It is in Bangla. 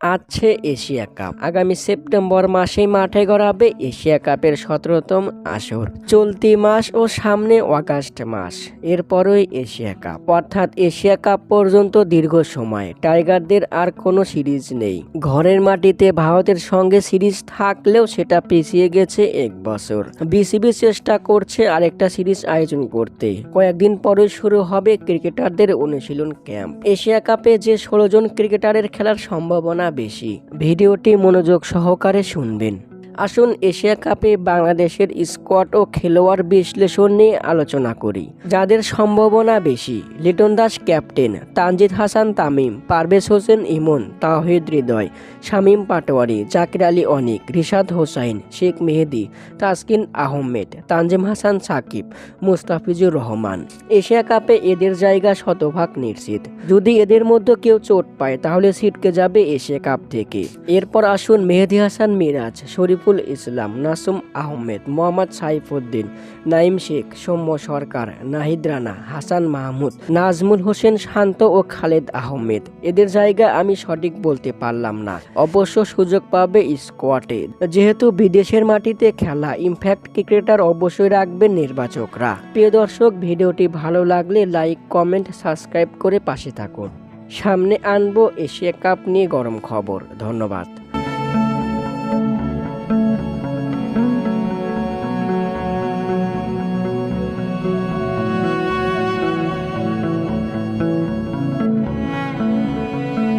আছে এশিয়া কাপ। আগামী সেপ্টেম্বর মাসেই মাঠে গড়াবে এশিয়া কাপের সতেরোতম আসর। চলতি মাস ও সামনে অগাস্ট মাস। এরপরই এশিয়া কাপ। অর্থাৎ এশিয়া কাপ পর্যন্ত দীর্ঘ সময়। টাইগারদের আর কোনো সিরিজ নেই। ঘরের মাটিতে ভারতের সঙ্গে সিরিজ থাকলেও সেটা পিছিয়ে গেছে এক বছর। বিসিবি চেষ্টা করছে আরেকটা সিরিজ আয়োজন করতে। কয়েকদিন পরে শুরু হবে ক্রিকেটারদের অনুশীলন ক্যাম্প। এশিয়া কাপে যে ষোলো জন ক্রিকেটারের খেলার সম্ভাবনা বেশি। ভিডিওটি মনোযোগ সহকারে শুনবেন। আসুন এশিয়া কাপে বাংলাদেশের স্কোয়াড ও খেলোয়াড় বিশ্লেষণ নিয়ে আলোচনা করি। যাদের সম্ভাবনা বেশি, লিটন দাস ক্যাপ্টেন, তানজিদ হাসান তামিম, পারভেজ হোসেন ইমন তাহিদ হৃদয়, শামীম পাটোয়ারি, জাকির আলী অনিক, রিশাদ হোসাইন, শেখ মেহেদি, তাসকিন আহমেদ, তানজিম হাসান সাকিব, মুস্তাফিজুর রহমান। এশিয়া কাপে এদের জায়গা শতভাগ নিশ্চিত। যদি এদের মধ্যে কেউ চোট পায়, তাহলে ছিটকে যাবে এশিয়া কাপ থেকে। এরপর আসুন মেহেদি হাসান মিরাজ শরীফুল ইসলাম, নাসুম আহমেদ, মোহাম্মদ সাইফুদ্দিন নাইম শেখ, সৌম্য সরকার, নাহিদ রানা, হাসান মাহমুদ, নাজমুল হোসেন শান্ত ও খালেদ আহমেদ। এদের জায়গা আমি সঠিক বলতে পারলাম না। অবশ্য সুযোগ পাবে স্কোয়াডে। যেহেতু বিদেশের মাটিতে খেলা, ইমপ্যাক্ট ক্রিকেটার অবশ্যই রাখবেন নির্বাচকরা। প্রিয় দর্শক, ভিডিওটি ভালো লাগলে লাইক, কমেন্ট, সাবস্ক্রাইব করে পাশে থাকুন। সামনে আনব এশিয়া কাপ নিয়ে গরম খবর। ধন্যবাদ।